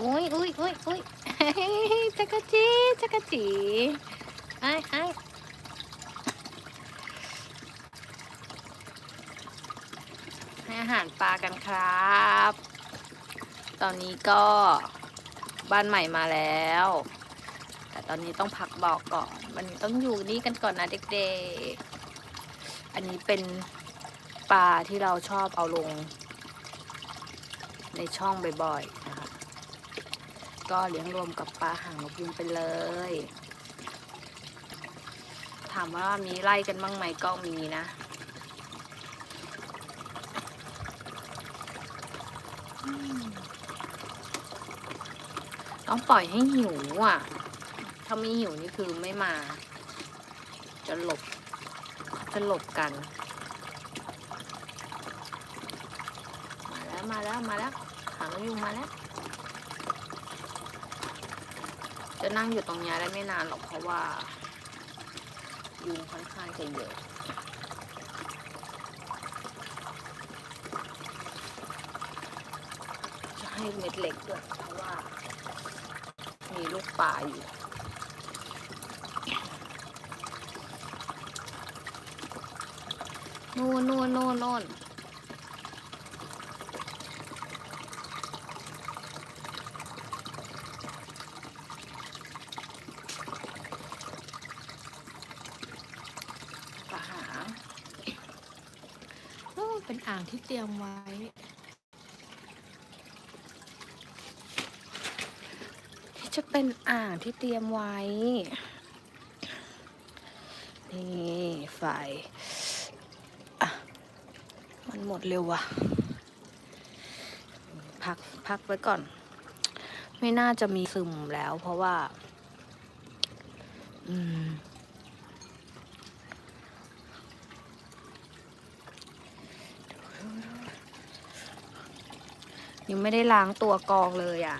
อุ้ยอุ้ยอุ้ยอุ้ยเฮ้ยจักรจีจักรจีไอ้ไอ้ให้อาหารปลากันครับ ตอนนี้ก็บ้านใหม่มาแล้ว แต่ตอนนี้ต้องพักบอกก่อน วันนี้ต้องอยู่นี่กันก่อนนะเด็กๆ อันนี้เป็นปลาที่เราชอบเอาลง ในช่องบ่อยๆ ก็เลี้ยงรวมกับปลาหางนกยุงไปเลย ถามว่ามีไล่กันบ้างไหมก็มีนะต้องปล่อยให้หิวอะ ถ้าไม่หิวนี่คือไม่มา จะหลบ จะหลบกัน มาแล้วมาแล้วมาแล้วหางนกยุงมาแล้ว จะนั่งอยู่ตรงนี้ได้ไม่นานหรอกเพราะว่า ยุงค่อนข้างจะเยอะจะให้เม็ดเล็กด้วยเพราะว่า มีลูกปลาอยู่นู่นนู่นนู่นนู่น ปลาหางโอ่างที่เตรียมไว้ ที่จะเป็นอ่างที่เตรียมไว้ นี่ไฟอะมันหมดเร็วว่ะ พักพักไว้ก่อน ไม่น่าจะมีซึมแล้วเพราะว่า อืม ยังไม่ได้ล้างตัวกองเลยอะ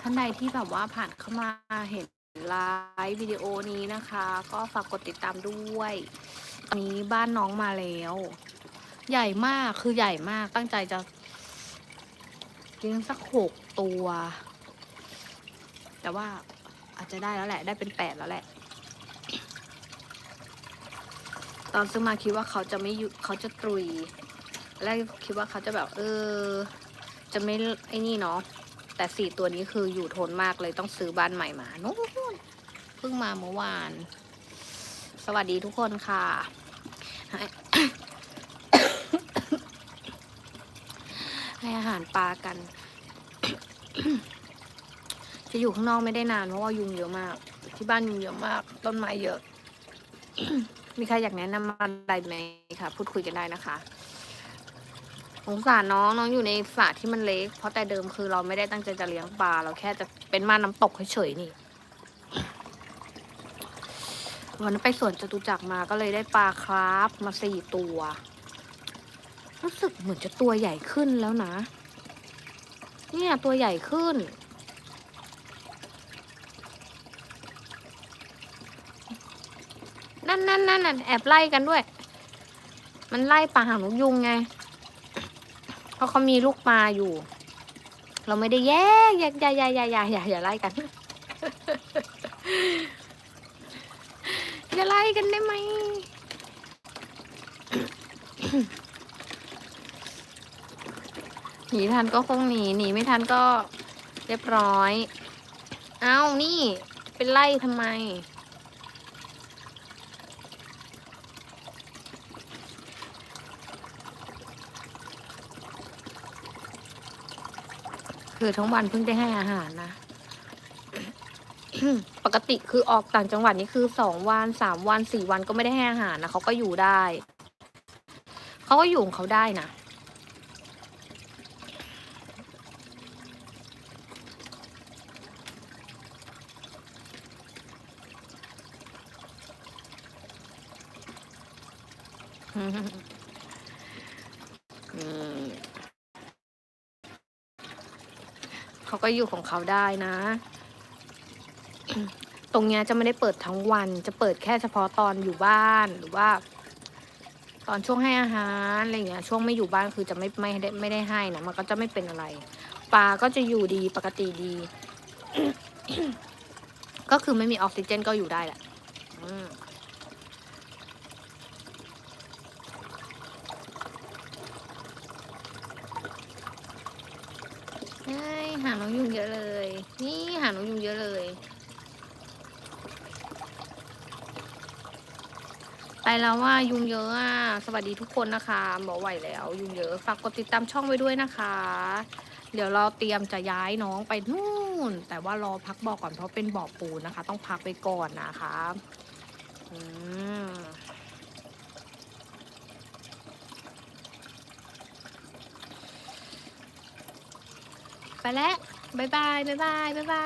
ท่านใดที่แบบว่าผ่านเข้ามาเห็นไลฟ์วิดีโอนี้นะคะ ก็ฝากกดติดตามด้วยนี้บ้านน้องมาแล้ว ใหญ่มากคือใหญ่มากตั้งใจจะเลี้ยงสักหกตัว แต่ว่า อาจจะได้แล้วแหละ ได้เป็นแปดแล้วแหละ ตอนซื้อมาคิดว่าเขาจะไม่ยู่เขาจะตรุยแรกคิดว่าเขาจะแบบ เออ จะไม่ไอ้นี่เนาะแต่สี่ตัวนี้คืออยู่ทนมากเลยต้องซื้อบ้านใหม่มาโน้นเพิ่งมาเมื่อวาน สวัสดีทุกคนค่ะ ให้อาหารปลากัน จะอยู่ข้างนอกไม่ได้นานเพราะว่ายุงเยอะมาก ที่บ้านยุงเยอะมาก ต้นไม้เยอะ มีใครอยากแนะนำอะไรไหมคะพูดคุยกันได้นะคะสงสารน้องน้องอยู่ในสระที่มันเล็ก เพราะแต่เดิมคือเราไม่ได้ตั้งใจจะเลี้ยงปลาเราแค่จะเป็นม่านน้ำตกเฉยๆนี่วันนั้นไปสวนจตุจักรมาก็เลยได้ปลาคราฟมาสี่ตัว รู้สึกเหมือนจะตัวใหญ่ขึ้นแล้วนะ เนี่ยตัวใหญ่ขึ้น นั่นนั่นนั่นน่ะแอบไล่กันด้วย มันไล่ปลาหางนกยุงไง เพราะเขามีลูกปลาอยู่ เราไม่ได้แยกแยกอย่าอย่าอย่าอย่าอย่าอย่าไล่กัน อย่าไล่กันได้ไหมหนีทันก็คงหนีหนีไม่ทันก็เรียบร้อย เอ้านี่เป็นไล่ทำไม คือทั้งวันเพิ่งได้ให้อาหารนะ ปกติคือออกต่างจังหวัดนี่คือสองวันสามวันสี่วันก็ไม่ได้ให้อาหารนะเขาก็อยู่ได้เขาก็อยู่ของเขาได้นะอื เขาก็อยู่ของเขาได้นะ ตรงเนี้ยจะไม่ได้เปิดทั้งวัน จะเปิดแค่เฉพาะตอนอยู่บ้านหรือว่า ตอนช่วงให้อาหารอะไรเงี้ยช่วงไม่อยู่บ้านคือจะไม่ไม่ได้ไม่ได้ให้นะมันก็จะไม่เป็นอะไรปลาก็จะอยู่ดีปกติดี ก็คือไม่มีออกซิเจนก็อยู่ได้แหละอืม หาน้องยุงเยอะเลย นี่หาน้องยุงเยอะเลย ไปแล้วว่ายุงเยอะอะ สวัสดีทุกคนนะคะบอไหวแล้ว ยุงเยอะ ฝากกดติดตามช่องไว้ด้วยนะคะ เดี๋ยวเราเตรียมจะย้ายน้องไปนู่น แต่ว่ารอพักบ่อก่อนเพราะเป็นบ่อปูนนะคะ ต้องพักไปก่อนนะคะ อืม ไปแล้วบายบายบายบายบายบาย